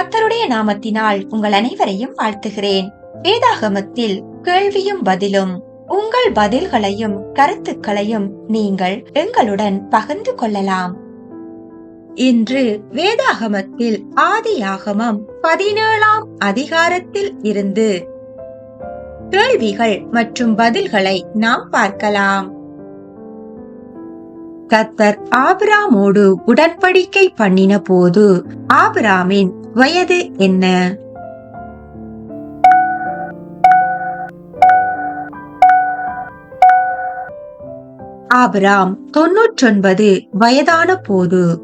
கத்தருடைய நாமத்தினால் உங்கள் அனைவரையும் வாழ்த்துகிறேன். வேதாகமத்தில் கேள்வியும் பதிலும் உங்கள் பதில்களையும் கருத்துக்களையும் நீங்கள் எங்களுடன் பகிர்ந்து கொள்ளலாம். இன்று வேதாகமத்தில் ஆதியாகமம் பதினேழாம் அதிகாரத்தில் இருந்து கேள்விகள் மற்றும் பதில்களை நாம் பார்க்கலாம். கத்தர் ஆபிராமோடு உடன்படிக்கை பண்ணின போது ஆபிராமின் வயது என்ன? ஆபிராம் தொன்னூற்றொன்பது வயதான போது.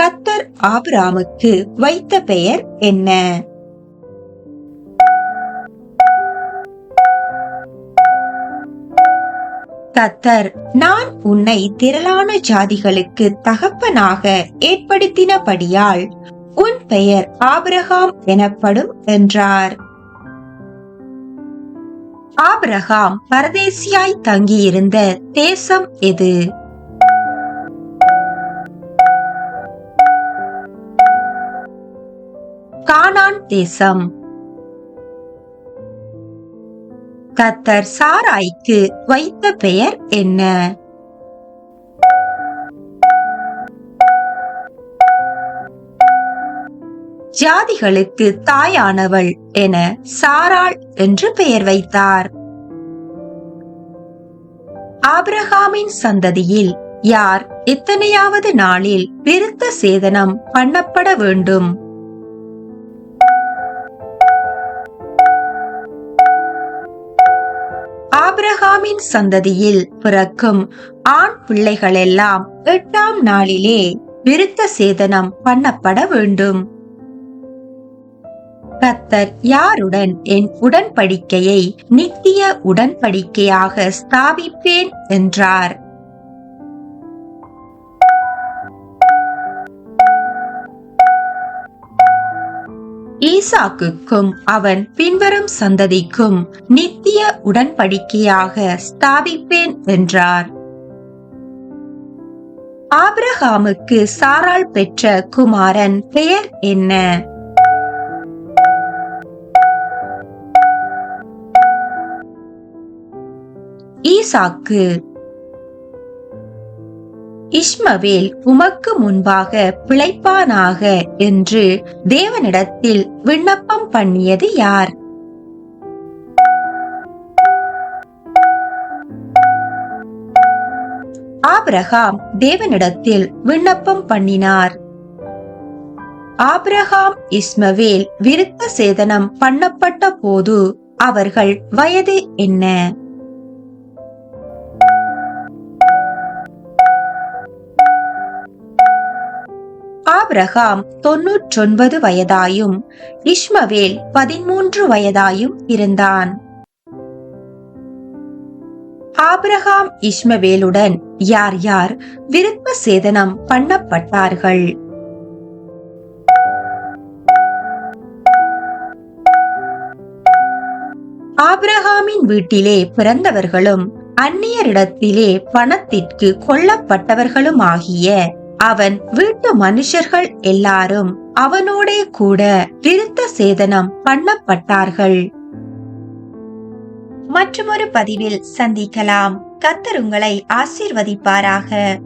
கத்தர் ஆபிராமுக்கு வைத்த பெயர் என்ன? கத்தர் நான் உன்னை திரளான ஜாதிகளுக்கு தகப்பனாக ஏற்படுத்தினபடியால் உன் பெயர் ஆபிரகாம் எனப்படும் என்றார். ஆபிரகாம் பரதேசியாய் தங்கியிருந்த தேசம் எது? கானான் தேசம். கத்தர் சாராய்க்கு வைத்த பெயர் என்ன? ஜாதிகளுக்கு தாயானவள் என சாராள் என்று பெயர் வைத்தார். ஆபிரகாமின் சந்ததியில் யார் எத்தனையாவது நாளில் விருத்த சேதனம் பண்ணப்பட வேண்டும்? ஆபிரகாமின் சந்ததியில் பிறக்கும் ஆண் பிள்ளைகளெல்லாம் எட்டாம் நாளிலே விருத்த சேதனம் பண்ணப்பட வேண்டும். கத்தர் யாருடன் என் உடன்படிக்கையை நித்திய உடன்படிக்கையாக ஸ்தாபிப்பேன் என்றார். ஈசாக்குக்கும் அவன் பின்வரும் சந்ததிக்கும் நித்திய உடன்படிக்கையாக ஸ்தாபிப்பேன் என்றார். ஆபிரகாமுக்கு சாரால் பெற்ற குமாரன் பெயர் என்ன? ஈசாக்கு. இஸ்மவேல் உமக்கு முன்பாக பிழைப்பானாக என்று தேவனிடத்தில் விண்ணப்பம் பண்ணியது யார்? ஆபிரகாம் தேவனிடத்தில் விண்ணப்பம் பண்ணினார். ஆபிரகாம் இஸ்மவேல் விருத்த சேதனம் பண்ணப்பட்ட போது அவர்கள் வயது என்ன? ஆபிரகாம் தொன்னூற்றொன்பது வயதாயும் இஷ்மவேல் பதிமூன்று வயதாயும் இருந்தான். ஆபிரகாம் இஷ்மவேலுடன் யார் யார் விருப்ப சேதனம் பண்ணப்பட்டார்கள்? ஆபிரகாமின் வீட்டிலே பிறந்தவர்களும் அந்நியரிடத்திலே பணத்திற்கு கொல்லப்பட்டவர்களுமாகிய அவன் வீட்டு மனுஷர்கள் எல்லாரும் அவனோடே கூட விருத்த சேதனம் பண்ணப்பட்டார்கள். மற்றொரு பதிவில் சந்திக்கலாம். கத்தர் உங்களை ஆசீர்வதிப்பாராக.